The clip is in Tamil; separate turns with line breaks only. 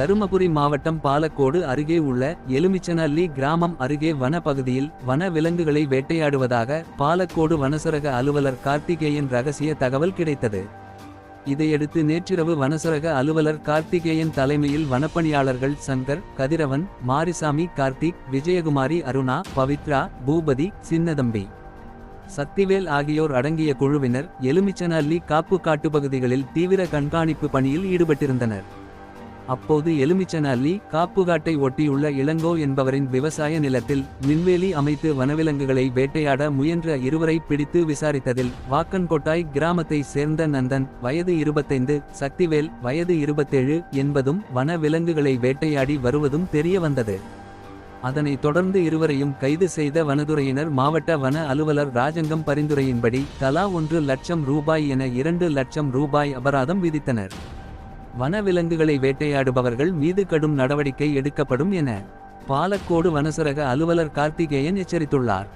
தருமபுரி மாவட்டம் பாலக்கோடு அருகே உள்ள எலுமிச்சனல்லி கிராமம் அருகே வன பகுதியில் வன விலங்குகளை வேட்டையாடுவதாக பாலக்கோடு வனசரக அலுவலர் கார்த்திகேயன் ரகசிய தகவல் கிடைத்தது. இதையடுத்து நேற்றிரவு வனசரக அலுவலர் கார்த்திகேயன் தலைமையில் வனப்பணியாளர்கள் சங்கர் கதிரவன் மாரிசாமி கார்த்திக் விஜயகுமாரி அருணா பவித்ரா பூபதி சின்னதம்பி. சக்திவேல் ஆகியோர் அடங்கிய குழுவினர் எலுமிச்சனல்லி காப்பு காட்டுப்பகுதிகளில் தீவிர கண்காணிப்பு பணியில் ஈடுபட்டிருந்தனர். அப்போது எலுமிச்சனல்லி காப்புகாட்டை ஒட்டியுள்ள இளங்கோ என்பவரின் விவசாய நிலத்தில் மின்வேலி அமைத்து வனவிலங்குகளை வேட்டையாட முயன்ற இருவரை பிடித்து விசாரித்ததில் வாக்கன்கோட்டாய் கிராமத்தை சேர்ந்த நந்தன் வயது இருபத்தைந்து சக்திவேல் வயது இருபத்தேழு என்பதும் வன விலங்குகளை வேட்டையாடி வருவதும் தெரிய வந்தது அதனைத் தொடர்ந்து இருவரையும் கைது செய்த வனதுறையினர் மாவட்ட வன அலுவலர் ராஜங்கம் பரிந்துரையின்படி தலா ஒன்று லட்சம் ரூபாய் என இரண்டு லட்சம் ரூபாய் அபராதம் விதித்தனர். வனவிலங்குகளை வேட்டையாடுபவர்கள் மீது கடும் நடவடிக்கை எடுக்கப்படும் என பாலக்கோடு வனசரக அலுவலர் கார்த்திகேயன் எச்சரித்துள்ளார்.